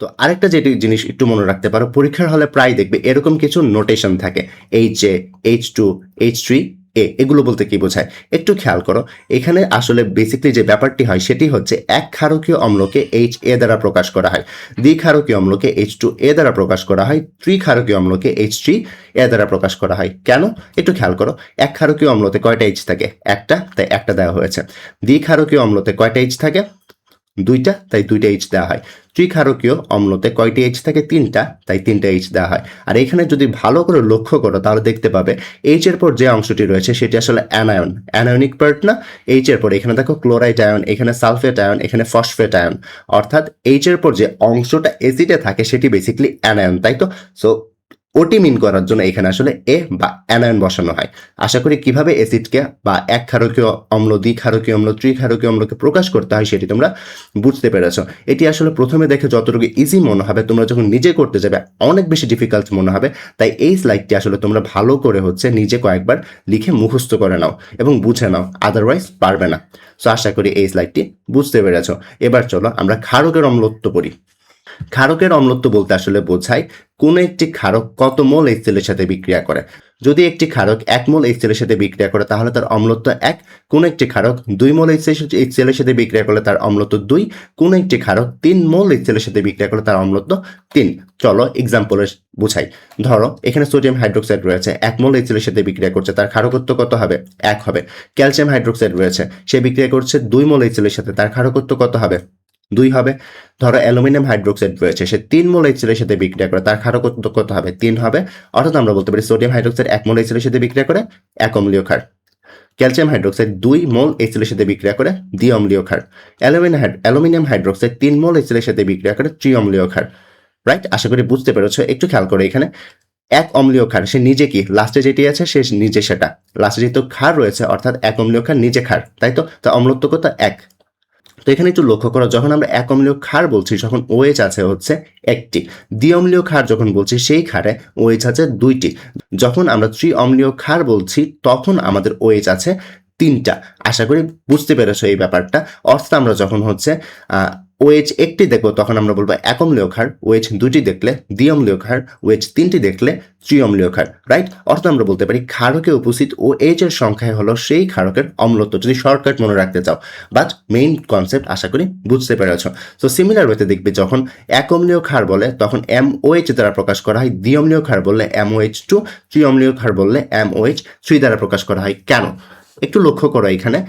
তো আরেকটা যেটি জিনিস একটু মনে রাখতে পারো, পরীক্ষার হলে প্রায় দেখবে এরকম কিছু নোটেশন থাকে। H A H two H three A, এগুলো বলতে কি বোঝায়? একটু খেয়াল করো, এখানে আসলে বেসিকলি যে ব্যাপারটি হয় সেটি হচ্ছে এক ক্ষারকীয় অম্লকে এইচ এ দ্বারা প্রকাশ করা হয় দ্বিক্ষারকীয় অম্লকে এইচ টু এ দ্বারা প্রকাশ করা হয় ত্রিক্ষারকীয় অম্লকে এইচ থ্রি এ দ্বারা প্রকাশ করা হয়। কেন? একটু খেয়াল করো, এক ক্ষারকীয় অম্লতে কয়টা এইচ থাকে? একটা, তাই একটা দেওয়া হয়েছে। দ্বিক্ষারকীয় অম্লতে কয়টা এইচ থাকে? দুইটা, তাই দুইটা এইচ দেওয়া হয়। ত্রিক্ষারকীয় অম্লতে কয়টি এইচ থাকে? তিনটা, তাই তিনটা এইচ দেওয়া হয়। আর এখানে যদি ভালো করে লক্ষ্য করো, তাহলে দেখতে পাবে এইচ এর পর যে অংশটি রয়েছে, সেটি আসলে অ্যানায়ন অ্যানায়নিক পার্ট না? এইচ এর পর, এখানে দেখো ক্লোরাইড আয়ন এখানে সালফেট আয়ন এখানে ফসফেট আয়ন অর্থাৎ এইচ এর পর যে অংশটা এসিডে থাকে, সেটি বেসিক্যালি অ্যানায়ন তাই তো? সো ওটি মিন করার জন্য এখানে আসলে এ বা অ্যানায়ন বসানো হয়। আশা করি কীভাবে অ্যাসিডকে বা এক ক্ষারকীয় অম্ল দ্বি ক্ষারকীয় অম্ল ত্রি ক্ষারকীয় অম্লকে প্রকাশ করতে হয় সেটি তোমরা বুঝতে পেরেছ। এটি আসলে প্রথমে দেখে যতটুকু ইজি মনে হবে, তোমরা যখন নিজে করতে যাবে, অনেক বেশি ডিফিকাল্ট মনে হবে। তাই এই স্লাইডটি আসলে তোমরা ভালো করে হচ্ছে নিজে কয়েকবার লিখে মুখস্থ করে নাও এবং বুঝে নাও আদারওয়াইজ পারবে না। সো আশা করি এই স্লাইডটি বুঝতে পেরেছ। এবার চলো আমরা ক্ষারকের অম্লত্ব পড়ি। ক্ষারকের অম্লত্ব বলতে আসলে বোঝায় কোন একটি ক্ষারক কত মোল এইচসিএলের সাথে বিক্রিয়া করে। যদি একটি ক্ষারক এক মোল এইচসিএলের সাথে বিক্রিয়া করে, তাহলে তার অম্লত্ব এক। কোন একটি ক্ষারক দুই মোল এইচসিএলের সাথে বিক্রিয়া করলে তার অম্লত্ব দুই। কোন একটি ক্ষারক তিন মোল এইচসিএলের সাথে বিক্রিয়া করলে তার অম্লত্ব তিন। চলো এক্সাম্পলের বুঝাই। ধরো, এখানে সোডিয়াম হাইড্রোক্সাইড রয়েছে। এক মোল এইচসিএলের সাথে বিক্রিয়া করছে, তার ক্ষারকত্ব কত হবে? এক হবে। ক্যালসিয়াম হাইড্রোক্সাইড রয়েছে। সে বিক্রিয়া করছে দুই মোল এইচসিএলের সাথে, তার ক্ষারকত্ব কত হবে? দুই হবে। ধরো অ্যালুমিনিয়াম হাইড্রোক্সাইড রয়েছে, সে তিন মোল এইচসিএলের সাথে বিক্রিয়া করে, তার ক্ষারকত্ব কত হবে? তিন হবে। অর্থাৎ আমরা বলতে পারি সোডিয়াম হাইড্রোক্সাইড এক মোল এইচসিএলের সাথে বিক্রিয়া করে, এক অম্লীয় ক্ষার। ক্যালসিয়াম হাইড্রোক্সাইড দুই মোল এইচসিএলের সাথে বিক্রিয়া করে, দ্বি অম্লীয় ক্ষার। অ্যালুমিনিয়াম অ্যালুমিনিয়াম হাইড্রোক্সাইড তিন মোল এইচসিএলের সাথে বিক্রিয়া করে, ত্রি অম্লীয় ক্ষার। রাইট আশা করি বুঝতে পেরেছ, একটু খেয়াল করে এখানে। এক অম্লীয় ক্ষার, সে নিজে কি? লাস্টে যেটি আছে, সে নিজে সেটা। লাস্টে যেহেতু ক্ষার রয়েছে, অর্থাৎ এক অম্লীয় ক্ষার, নিজে ক্ষার, তাই তো? তা অম্লত্ব কত? এক। তো এখানে একটু লক্ষ্য করো, যখন আমরা এক অম্লীয় ক্ষার বলছি যখন ওএইচ আছে হচ্ছে একটি। দ্বি অম্লীয় ক্ষার যখন বলছি, সেই ক্ষারে ওএইচ আছে দুইটি। যখন আমরা ত্রি অম্লীয় ক্ষার বলছি, তখন আমাদের ওএইচ আছে তিনটা। আশা করি বুঝতে পেরেছ এই ব্যাপারটা। অর্থাৎ আমরা যখন হচ্ছে ওএইচ একটি দেখব, তখন আমরা বলব এক অম্লীয় ক্ষার ওএইচ দুটি দেখলে দ্বি অম্লীয় ক্ষার ওএইচ তিনটি দেখলে ত্রি অম্লীয় ক্ষার রাইট অর্থাৎ আমরা বলতে পারি ক্ষারকে উপস্থিত ও এইচ এর সংখ্যায় হলো সেই ক্ষারকের অম্লত্ব, যদি শর্টকাট মনে রাখতে চাও। বাট মেইন কনসেপ্ট আশা করি বুঝতে পেরেছ। তো সিমিলার ওয়েতে দেখবে যখন এক অম্লীয় ক্ষার বলে, তখন এম ওএইচ দ্বারা প্রকাশ করা হয় দ্বি অম্লীয় ক্ষার বললে এম ওএইচ টু ত্রি অম্লীয় ক্ষার বললে এম ওএইচ থ্রি দ্বারা প্রকাশ করা হয়। কেন? একটু লক্ষ্য করো এখানে।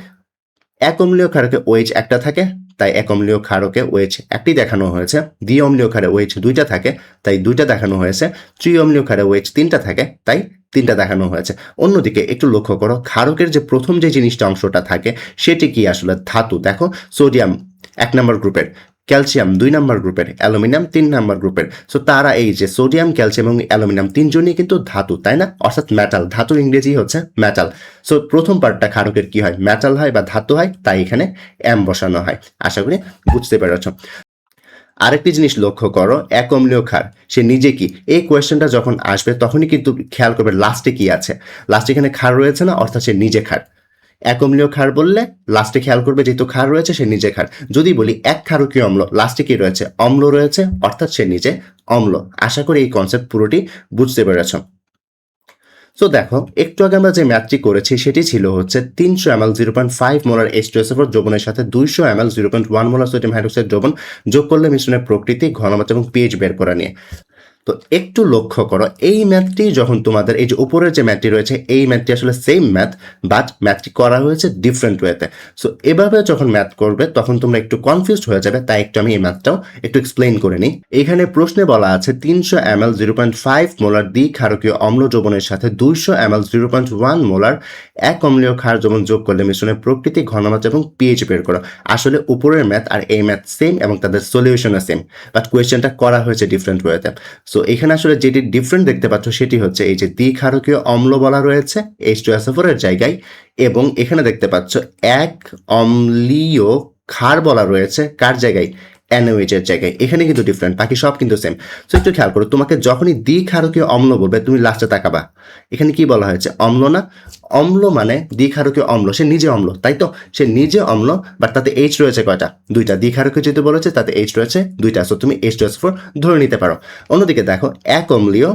এক অম্লীয় ক্ষারকে ওএইচ একটা থাকে তাই এক অম্লীয় ক্ষারকে ওয়েজ একটি দেখানো হয়েছে, দ্বি অম্লীয় ক্ষারে ওয়েজ দুইটা থাকে, তাই দুইটা দেখানো হয়েছে, ত্রি অম্লীয় ক্ষারে ওয়েজ তিনটা থাকে, তাই তিনটা দেখানো হয়েছে। অন্যদিকে একটু লক্ষ্য করো, ক্ষারকের যে প্রথম যে জিনিসটা অংশটা থাকে, সেটি কি আসলে ধাতু? দেখো, সোডিয়াম এক নম্বর গ্রুপের। ক্যালসিয়াম দুই নম্বর গ্রুপের, অ্যালুমিনিয়াম তিন নম্বর গ্রুপের। সো তারা এই যে সোডিয়াম, ক্যালসিয়াম এবং অ্যালুমিনিয়াম তিনজনই কিন্তু ধাতু, তাই না? অর্থাৎ মেটাল ধাতুর ইংরেজি হচ্ছে মেটাল সো প্রথম পার্টটা ক্ষারকের কি হয়? মেটাল হয় বা ধাতু হয়, তাই এখানে অ্যাম বসানো হয়। আশা করি বুঝতে পেরেছ। আরেকটি জিনিস লক্ষ্য করো এক অম্লীয় ক্ষার, সে নিজে কি? এই কোয়েশ্চেনটা যখন আসবে, তখনই কিন্তু খেয়াল করবে লাস্টে কি আছে। লাস্টে এখানে ক্ষার রয়েছে না? অর্থাৎ সে নিজে ক্ষার। এক অম্লীয় ক্ষার বললে লাস্টে খেয়াল করবে যেহেতু ক্ষার রয়েছে, সে নিজে ক্ষার যদি বলি এক ক্ষারকীয় অম্ল, লাস্টে কি রয়েছে? অম্ল রয়েছে, অর্থাৎ সে নিজে অম্ল। আশা করি এই কনসেপ্ট পুরোটি বুঝতে পেরেছ। সো দেখো, একটু আগে আমরা যে ম্যাথটি করেছি, সেটি ছিল হচ্ছে তিনশো M L zero point five molar এসএফোর দ্রবণের সাথে দুইশো M L zero point one molar sodium hydroxide দ্রবণ যোগ করলে মিশ্রণের প্রকৃতি, ঘনমাত্রা এবং পিএইচ বের করা নিয়ে। তো একটু লক্ষ্য করো, এই ম্যাথটি যখন তোমাদের, এই যে উপরের যে ম্যাথটি রয়েছে, এই ম্যাথটি আসলে সেম ম্যাথ বাট ম্যাথটি করা হয়েছে ডিফারেন্ট ওয়েতে সো এভাবে যখন ম্যাথ করবে, তখন তোমরা একটু কনফিউজড হয়ে যাবে, তাই একটু আমি এই ম্যাথটাও একটু এক্সপ্লেইন করে নিই। এখানে প্রশ্নে বলা আছে, তিনশো M L zero point five molar দ্বি ক্ষারকীয় অম্ল যৌবনের সাথে দুইশো M L zero point one molar এক অম্লীয় ক্ষার যৌবন যোগ করলে মিশ্রণের প্রকৃতি, ঘনমাত্রা এবং পিএইচ বের করো। আসলে উপরের ম্যাথ আর এই ম্যাথ সেম এবং তাদের সলিউশনও সেম বাট কোয়েশ্চেনটা করা হয়েছে ডিফারেন্ট ওয়েতে সো এখানে আসলে যেটি ডিফারেন্ট দেখতে পাচ্ছ সেটি হচ্ছে এই যে দ্বিক্ষারকীয় অম্ল বলা রয়েছে এইচ টু এর জায়গায় এবং এখানে দেখতে পাচ্ছ এক অম্লীয় ক্ষার বলা রয়েছে কার জায়গায়? এর জায়গায়। এখানে কিন্তু ডিফারেন্ট বাকি সব কিন্তু সেম সো একটু খেয়াল করো, তোমাকে যখনই দ্বিক্ষারকীয় অম্ল বলবে, তুমি লাস্টে তাকাবা। এখানে কি বলা হয়েছে? অম্ল না? অম্ল মানে দ্বিক্ষারকীয় অম্ল, সে নিজে অম্ল, তাই তো? সে নিজে অম্ল বাট তাতে এইচ রয়েছে কয়টা? দুইটা। দ্বিক্ষারকীয় যেহেতু বলেছে, তাতে এইচ রয়েছে, দুইটা। সো তুমি এইচ এস ফোর ধরে নিতে পারো। অন্যদিকে দেখো, এক অম্লীয়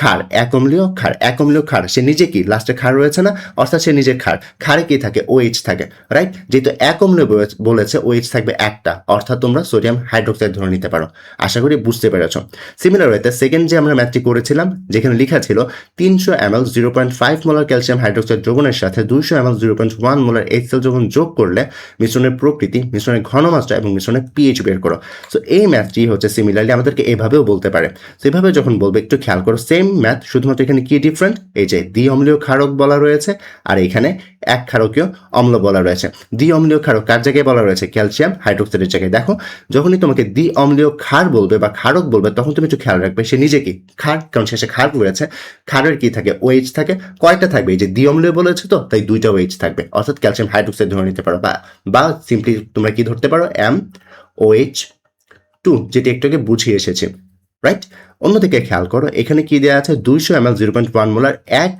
ক্ষার এক অম্লীয় ক্ষার এক অম্লীয় ক্ষার সে নিজে কি? লাস্টে ক্ষার রয়েছে না? অর্থাৎ সে নিজে খার। ক্ষারে কি থাকে? ও এইচ থাকে রাইট যেহেতু এক অম্লীয় বলেছে ও এইচ থাকবে একটা, অর্থাৎ তোমরা সোডিয়াম হাইড্রোক্সাইড ধরে নিতে পারো। আশা করি বুঝতে পেরেছ। সিমিলার ওয়েতে সেকেন্ড যে আমরা ম্যাথটি করেছিলাম, যেখানে লেখা ছিল, তিনশো M L zero point five molar calcium hydroxide দ্রবণের সাথে দুইশো M L zero point one molar HCl যখন যোগ করলে মিশ্রণের প্রকৃতি, মিশ্রণের ঘনমাত্রা এবং মিশ্রণের পিএইচ বের করো। সো এই ম্যাথটি হচ্ছে সিমিলারলি আমাদেরকে এভাবেও বলতে পারে। সেভাবে যখন বলবে, একটু খেয়াল করো। সেম ম্যাথ শুধুমাত্র এখানে কি ডিফারেন্ট এই যে দ্বি অম্লীয় ক্ষারক বলা রয়েছে আর এখানে এক ক্ষারকীয় অম্ল বলা রয়েছে। দ্বি অম্লীয় ক্ষারক কার জায়গায় বলা রয়েছে? ক্যালসিয়াম হাইড্রোক্সাইডের জায়গায়। দেখো, যখনই তোমাকে দ্বি অম্লীয় ক্ষার বলবে বা ক্ষারক বলবে, তখন তুমি একটু খেয়াল রাখবে সে নিজে কি ক্ষার, কারণ শেষে ক্ষার রয়েছে ক্ষারের কি থাকে? ওএইচ থাকে। কয়টা থাকবে? এই যে দ্বি অম্লীয় বলেছে তো, তাই দুইটা ওএইচ থাকবে। অর্থাৎ ক্যালসিয়াম হাইড্রোক্সাইড ধরে নিতে পারো। বা বা সিম্পলি তোমরা কি ধরতে পারো? এম ওএইচ টু যেটি একটু আগে বুঝিয়ে এসেছে রাইট অন্যদিকে খেয়াল করো, এখানে কি দেওয়া আছে? দুইশো M L zero point one molar এক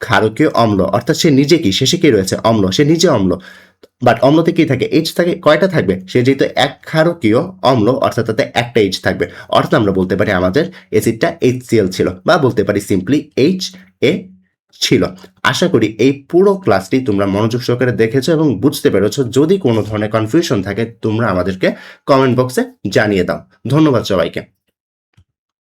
ক্ষারকীয় অম্ল। অর্থাৎ সে নিজে কি? শেষে কি রয়েছে অম্ল। সে নিজে অম্ল। বাট অম্লতে কি থাকে? এইচ থাকে। কয়টা থাকবে? সে যেহেতু এক ক্ষারকীয় অম্ল, অর্থাৎ তাতে একটা এইচ থাকবে। অর্থাৎ আমরা বলতে পারি আমাদের অ্যাসিডটা এইচ ছিল বা বলতে পারি সিম্পলি এইচ এ ছিল। আশা করি এই পুরো ক্লাসটি তোমরা মনোযোগ সহকারে দেখেছ এবং বুঝতে পেরেছ। যদি কোনো ধরনের কনফিউশন থাকে, তোমরা আমাদেরকে কমেন্ট বক্সে জানিয়ে দাও। ধন্যবাদ সবাইকে।